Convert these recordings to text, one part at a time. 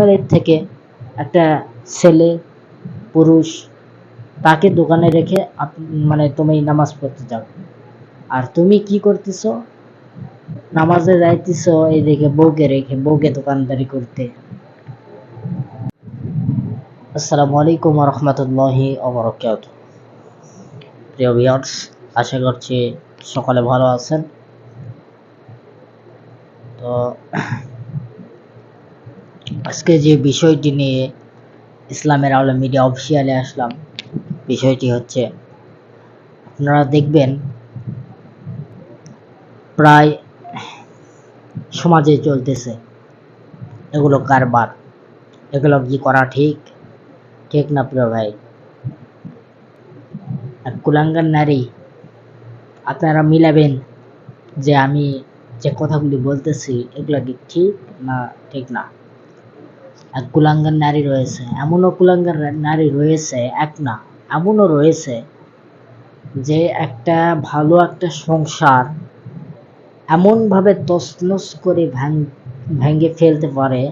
ফ্যামিলির থেকে একটা ছেলে, পুরুষ, তাকে দোকানে রেখে মানে তুমি নামাজ পড়তে যাও। আর তুমি কি করতেছ? নামাজে যাইতেছ এইদিকে বউকে রেখে, বউকে দোকানদারি করতে। আসসালামু আলাইকুম রহমতুল্লাহি অবরকাত প্রিয় ভিউয়ার্স আশা করছি সকলে ভালো আছেন। তো আজকে যে বিষয়টি নিয়ে ইসলামের আলো মিডিয়া অফিসিয়ালে আসলাম, বিষয়টি হচ্ছে, আপনারা দেখবেন, প্রায় সমাজে চলতেছে এগুলো কারবার। এগুলো কি করা ঠিক? ঠিক না প্রিয় ভাই? এক কুলাঙ্গার নারী, আপনারা মিলাবেন যে আমি যে কথাগুলি বলতেছি, এগুলো কি ঠিক না ঠিক না? এক কুলাঙ্গার নারী রয়েছে, এমনও কুলাঙ্গার নারী রয়েছে, এক না, এমনও রয়েছে যে একটা ভালো একটা সংসার এমনভাবে তছনছ করে ভেঙে ফেলতে পারে,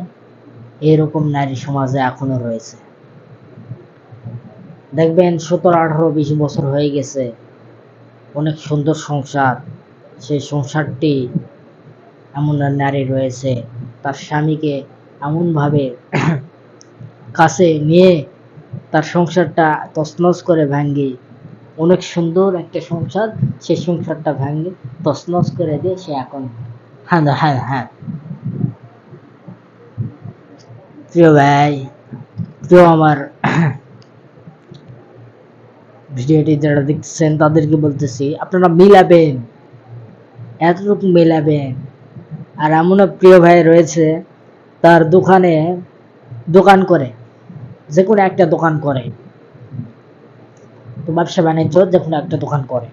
এরকম নারী সমাজে এখনও রয়েছে। দেখবেন সতেরো, আঠারো, বিশ বছর হয়ে গেছে, অনেক সুন্দর সংসার, সেই সংসারটি এমন নারী রয়েছে, তার স্বামীকে এমনভাবে কাছে নিয়ে তার সংসারটা তছনছ করে ভাঙ্গে। অনেক সুন্দর একটা সংসার সেই সংসারটা ভাঙ্গে, তছনছ করে দিয়ে সে এখন হ্যাঁ হ্যাঁ হ্যাঁ। প্রিয় ভাই, প্রিয় আমার ভিডিওটি যারা দেখতেছেন, তাদেরকে বলতেছি, আপনারা মিলাবেন, এতটুকু মিলাবেন। আর এমনও প্রিয় ভাই রয়েছে তার দোকানে দোকান করে, যে কোনো একটা দোকান করে। তো ব্যবসা বাণিজ্য যে কোনো একটা দোকান করে।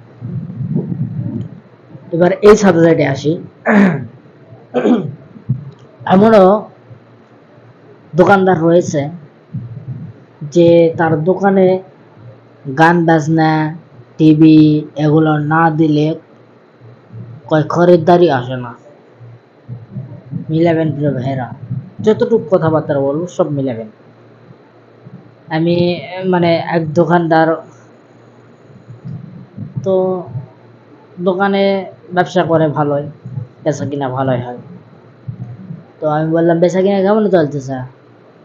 এবার এই সাবজেক্টে আসি। এমনও দোকানদার রয়েছে যে তার দোকানে গান বাজনা টিভি এগুলো না দিলে কয় খরিদ্দারি আসে না। মিলাবেন প্রিয় ভাইরা যতটুকু কথাবার্তা বলব, সব মিলাবেন আমি মানে এক দোকানদার, তো দোকানে ব্যবসা করে ভালোই, বেচা কিনা ভালোই হয়। তো আমি বললাম, বেচা কিনা কেমন চলতেছে?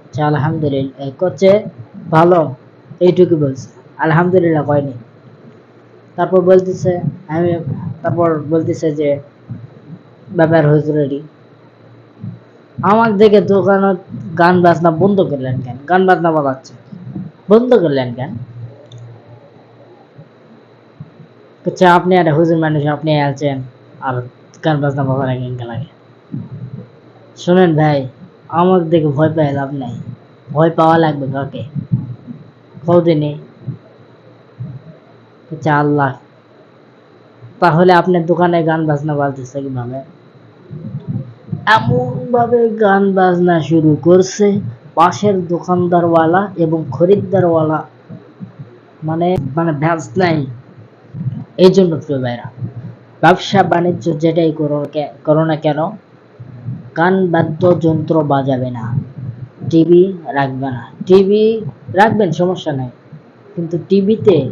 আচ্ছা আলহামদুলিল্লাহ করছে, ভালো, এইটুকু বলছে। আলহামদুলিল্লাহ কয়নি। তারপর বলতেছে, আমি, তারপর বলতেছে যে, ব্যাপার হুজুরেরই আমার দেখে দোকানে গান বাজনা বন্ধ করলেন কেন? গান বাজনা বাজাচ্ছে। বন্ধ করলেন কেন? আচ্ছা আপনি একটা হুজুর মানুষ, আপনি আছেন, আর গান বাজনা বাজার কেন লাগে। শোনেন ভাই, আমার দেখে ভয় পাই লাভ নাই। ভয় পাওয়া লাগবে কাকে কদিনে আচ্ছা আল্লাহ, তাহলে আপনার দোকানে গান বাজনা বাজতেছে কীভাবে? এমন ভাবে গান বাজনা শুরু করছে পাশের দোকানদারওয়ালা এবং খরিদ্দারওয়ালা। মানে মানে ভ্যাজ নাই। এই জন্য প্রিয় ভাইরা, ব্যবসা বাণিজ্য যেটাই করো না কেন, গান বাদ্যযন্ত্র বাজাবে না। টিভি রাখবে না। টিভি রাখবেন, সমস্যা নাই। কিন্তু টিভিতে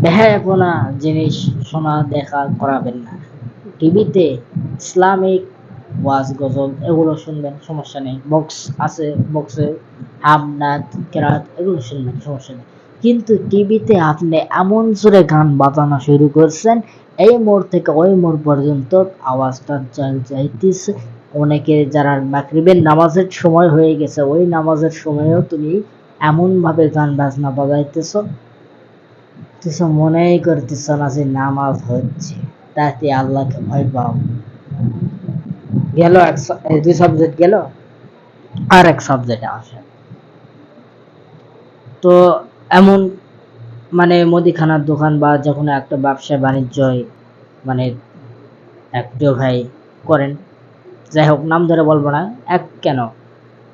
বেহায়াপনা জিনিস শোনা, দেখা করাবেন না। টিভিতে ইসলামিক ওয়াজ, গজল, এগুলো শুনবেন, সমস্যা নেই। বক্স আছে, বক্সে হামনাথ কেরাত, এগুলো শুনবেন, সমস্যা নেই। কিন্তু টিভিতে আপনি এমন জোরে গান বাজানো শুরু করছেন, এই মোড় থেকে ওই মোড় পর্যন্ত আওয়াজটা যাই যাইতেছে। অনেকে যারা মাগরিবের নামাজের সময় হয়ে গেছে, ওই নামাজের সময়ও তুমি এমন ভাবে গান বাজনা বাজাইতেছ, কিছু মনেই করতেছ না যে নামাজ হচ্ছে। তাতে আল্লাহকে ভয় পাও। গেল এক দুই সাবজেক্ট গেল? আর এক সাবজেক্টে আসে। তো এমন মানে মুদিখানার দোকান বা যখন একটা ব্যবসা বাণিজ্য মানে এক ভাই করেন, যাই হোক নাম ধরে বলব না, এক কেন?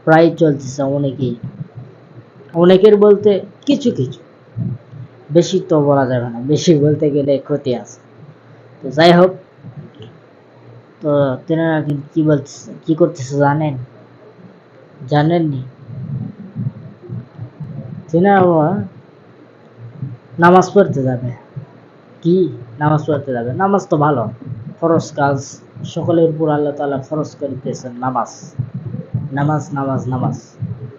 প্রায় চলতেছে অনেকেই। অনেকের বলতে কিছু কিছু। বেশি তো বলা যাবে না, বেশি বলতে গেলে ক্ষতি আছে। তো যাই হোক তো তেনারা কিন্তু কি বলতেছে কি করতেছে জানেন? জানেননি? বাবা নামাজ পড়তে যাবে। কি? নামাজ পড়তে যাবে। নামাজ তো ভালো। ফরজ কাজ। সকলের উপর আল্লাহ তাআলা ফরজ করিতেছেন নামাজ। নামাজ নামাজ নামাজ।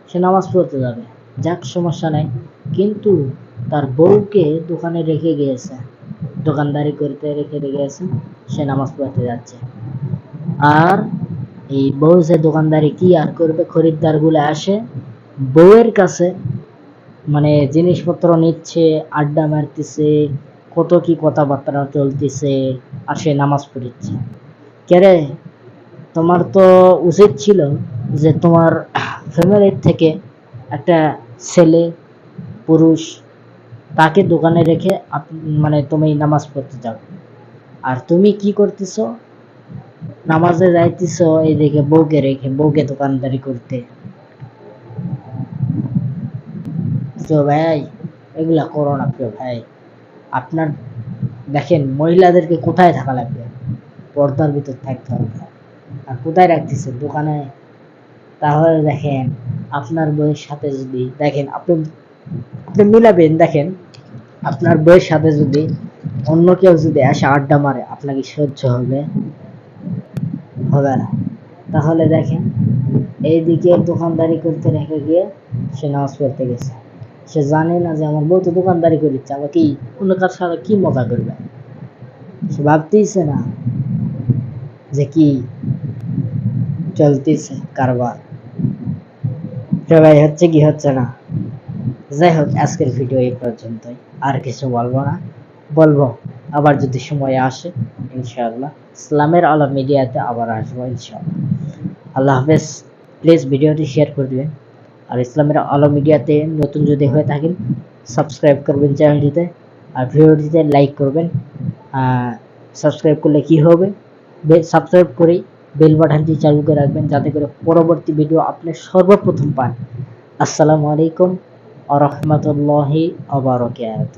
সে নামাজ পড়তে যাবে। যাক, সমস্যা নাই। কিন্তু তার বউকে দোকানে রেখে গিয়েছে। দোকানদারি করতে রেখে গিয়েছে। সে নামাজ পড়তে যাচ্ছে। আর এই বউ যে দোকানদারি কি আর করবে খরিদ্দারগুলো আসে, বউয়ের কাছে মানে জিনিসপত্র নিচ্ছে, আড্ডা মারতেছে, কত কি কথাবার্তা চলতেছে, আর সে নামাজ পড়িচ্ছে। কেরে তোমার তো উচিত ছিল যে তোমার ফ্যামিলির থেকে একটা ছেলে, পুরুষ, তাকে দোকানে রেখে মানে তুমি নামাজ পড়তে যাও। আর তুমি কি করতেছো? নামাজে যাইতেছো এইদিকে বউকে রেখে, বউকে দোকানদারি করতে। ভাই, এগুলা করো না প্রিয় ভাই। আপনার, দেখেন, মহিলাদেরকে কোথায় থাকা লাগবে? পর্দার ভিতর থাকতে হবে। আর কোথায় রাখতেছে দোকানে? তাহলে দেখেন, আপনার বইয়ের সাথে যদি, দেখেন, আপনি আপনি মিলাবেন, দেখেন, আপনার বইয়ের সাথে যদি অন্য কেউ যদি আসে আড্ডা মারে, আপনাকে সহ্য হবে। হবে না। তাহলে দেখেন, এইদিকে দোকানদারি করতে রেখে গিয়ে সে নামাজ পড়তে গেছে। সে জানে না যে আমার বউ তো দোকানদারি করিচ্ছে আবার কি অন্য কার সাথে কি মজা করবে? সে ভাবতেইছে না যে কি চলতেছে কারবার। ভাই, হচ্ছে কি হচ্ছে না? যাই হোক, আজকের ভিডিও এই পর্যন্তই। আর কিছু বলব না। বলব আবার যদি সময় আসে, ইনশাআল্লাহ। ইসলামের আলো মিডিয়াতে আবার আসব, ইনশাআল্লাহ। আল্লাহ হাফেজ প্লিজ ভিডিওটি শেয়ার করে দিবেন। আর ইসলামের আলো মিডিয়াতে নতুন যদি হয়ে থাকেন সাবস্ক্রাইব করবেন চ্যানেলটিতে আর ভিডিওটিতে লাইক করবেন। সাবস্ক্রাইব করলে কি হবে? সাবস্ক্রাইব করেই বেল বাটনটি চালু করে রাখবেন, যাতে করে পরবর্তী ভিডিও আপনি সর্বপ্রথম পান। আসসালামু আলাইকুম আ রহমতুল্লাহি আবরকাত